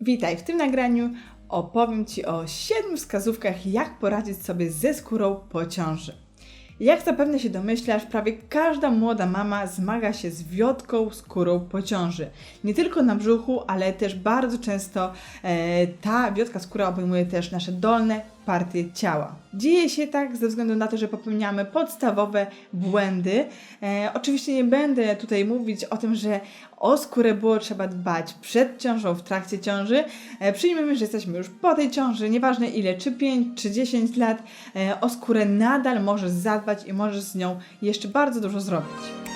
Witaj, w tym nagraniu opowiem Ci o 7 wskazówkach, jak poradzić sobie ze skórą po ciąży. Jak zapewne się domyślasz, prawie każda młoda mama zmaga się z wiotką skórą po ciąży. Nie tylko na brzuchu, ale też bardzo często e, ta wiotka skóra obejmuje też nasze dolne partie ciała. Dzieje się tak ze względu na to, że popełniamy podstawowe błędy. E, oczywiście nie będę tutaj mówić o tym, że o skórę było trzeba dbać przed ciążą, w trakcie ciąży. E, że jesteśmy już po tej ciąży, nieważne ile, czy 5, czy 10 lat, e, o skórę nadal możesz zadbać i możesz z nią jeszcze bardzo dużo zrobić.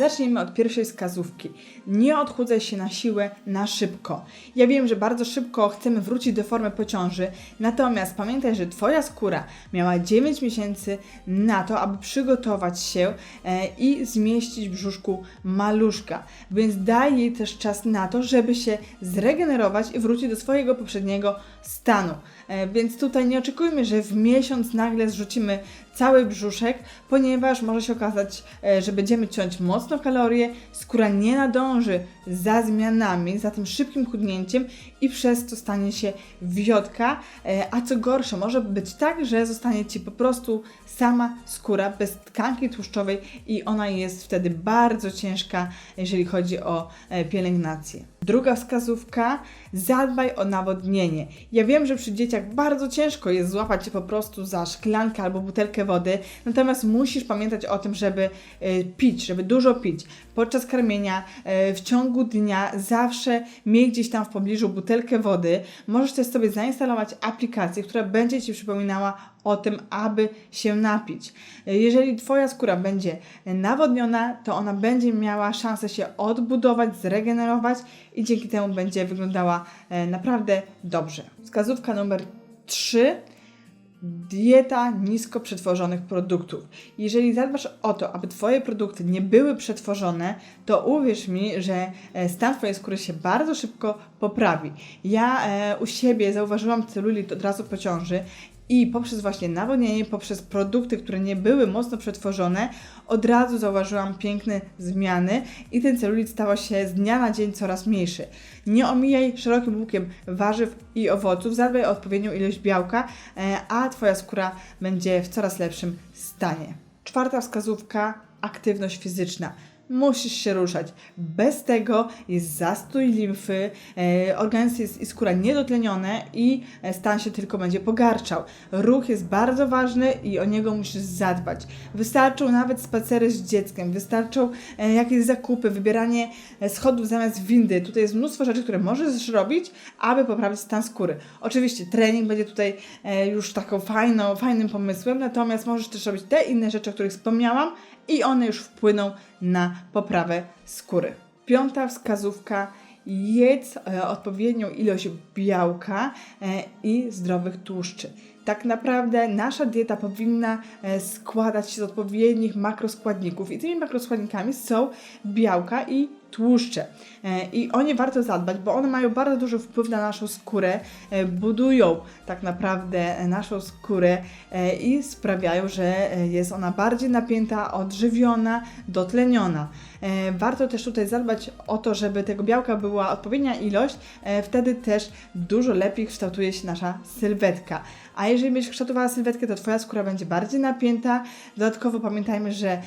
Zacznijmy od pierwszej wskazówki. Nie odchudzaj się na siłę, na szybko. Ja wiem, że bardzo szybko chcemy wrócić do formy po ciąży, natomiast pamiętaj, że Twoja skóra miała 9 miesięcy na to, aby przygotować się e, i zmieścić w brzuszku maluszka. Więc daj jej też czas na to, żeby się zregenerować i wrócić do swojego poprzedniego stanu. E, więc tutaj nie oczekujmy, że w miesiąc nagle zrzucimy cały brzuszek, ponieważ może się okazać, e, że będziemy ciąć mocno kalorie, skóra nie nadąży za zmianami, za tym szybkim chudnięciem i przez to stanie się wiotka, e, a co gorsze, może być tak, że zostanie Ci po prostu sama skóra bez tkanki tłuszczowej i ona jest wtedy bardzo ciężka, jeżeli chodzi o pielęgnację. Druga wskazówka, zadbaj o nawodnienie. Ja wiem, że przy dzieciach bardzo ciężko jest złapać się po prostu za szklankę albo butelkę wody, natomiast musisz pamiętać o tym, żeby y, pić, żeby dużo pić. Podczas karmienia, y, w ciągu dnia zawsze miej gdzieś tam w pobliżu butelkę wody. Możesz też sobie zainstalować aplikację, która będzie Ci przypominała o tym, aby się napić. Jeżeli Twoja skóra będzie nawodniona, to ona będzie miała szansę się odbudować, zregenerować i dzięki temu będzie wyglądała e, naprawdę dobrze. Wskazówka numer 3 dieta nisko przetworzonych produktów. Jeżeli zadbasz o to, aby Twoje produkty nie były przetworzone, to uwierz mi, że e, stan Twojej skóry się bardzo szybko poprawi. Ja e, u siebie zauważyłam celulit od razu po ciąży i poprzez właśnie nawodnienie, poprzez produkty, które nie były mocno przetworzone, od razu zauważyłam piękne zmiany i ten celulit stał się z dnia na dzień coraz mniejszy. Nie omijaj szerokim łukiem warzyw i owoców, zadbaj o odpowiednią ilość białka, e, a Twoja skóra będzie w coraz lepszym stanie. Czwarta wskazówka aktywność fizyczna musisz się ruszać. Bez tego jest zastój limfy, e, organizm jest i skóra niedotlenione i e, stan się tylko będzie pogarszał. Ruch jest bardzo ważny i o niego musisz zadbać. Wystarczą nawet spacery z dzieckiem, wystarczą e, jakieś zakupy, wybieranie schodów zamiast windy. Tutaj jest mnóstwo rzeczy, które możesz zrobić, aby poprawić stan skóry. Oczywiście trening będzie tutaj już taką fajną, fajnym pomysłem, natomiast możesz też robić te inne rzeczy, o których wspomniałam i one już wpłyną na poprawę skóry. Piąta wskazówka jedz e, odpowiednią ilość białka e, i zdrowych tłuszczy. Tak naprawdę nasza dieta powinna e, składać się z odpowiednich makroskładników i tymi makroskładnikami są białka i tłuszcze. E, I o nie warto zadbać, bo one mają bardzo duży wpływ na naszą skórę, e, budują tak naprawdę naszą skórę i sprawiają, że jest ona bardziej napięta, odżywiona, dotleniona. Warto też tutaj zadbać o to, żeby tego białka była odpowiednia ilość, wtedy też dużo lepiej kształtuje się nasza sylwetka. A jeżeli będziesz kształtowała sylwetkę, to Twoja skóra będzie bardziej napięta. Dodatkowo pamiętajmy, że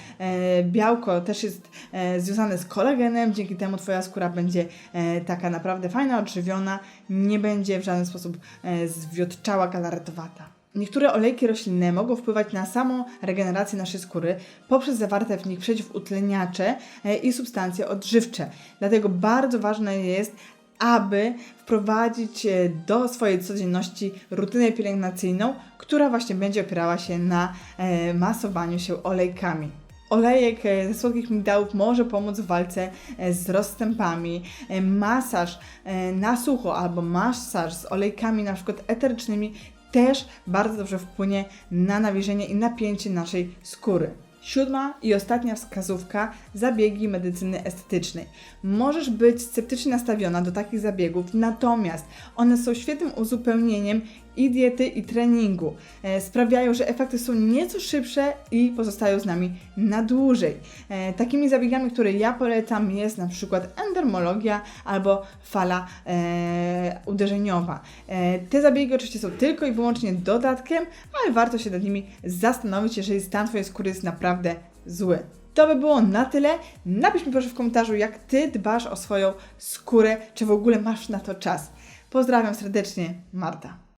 białko też jest związane z kolagenem, dzięki temu Twoja skóra będzie e, taka naprawdę fajna, odżywiona, nie będzie w żaden sposób e, zwiotczała, galaretowata. Niektóre olejki roślinne mogą wpływać na samą regenerację naszej skóry poprzez zawarte w nich przeciwutleniacze e, i substancje odżywcze. Dlatego bardzo ważne jest, aby wprowadzić do swojej codzienności rutynę pielęgnacyjną, która właśnie będzie opierała się na masowaniu się olejkami. Olejek e, ze słodkich migdałów może pomóc w walce e, z rozstępami. E, masaż na sucho albo masaż z olejkami na przykład eterycznymi też bardzo dobrze wpłynie na nawilżenie i napięcie naszej skóry. Siódma i ostatnia wskazówka zabiegi medycyny estetycznej. Możesz być sceptycznie nastawiona do takich zabiegów, natomiast one są świetnym uzupełnieniem i diety, i treningu e, sprawiają, że efekty są nieco szybsze i pozostają z nami na dłużej. E, takimi zabiegami, które ja polecam jest na przykład endermologia albo fala e, uderzeniowa. E, te zabiegi oczywiście są tylko i wyłącznie dodatkiem, ale warto się nad nimi zastanowić, jeżeli stan Twojej skóry jest naprawdę zły. To by było na tyle. Napisz mi proszę w komentarzu, jak Ty dbasz o swoją skórę, czy w ogóle masz na to czas. Pozdrawiam serdecznie, Marta.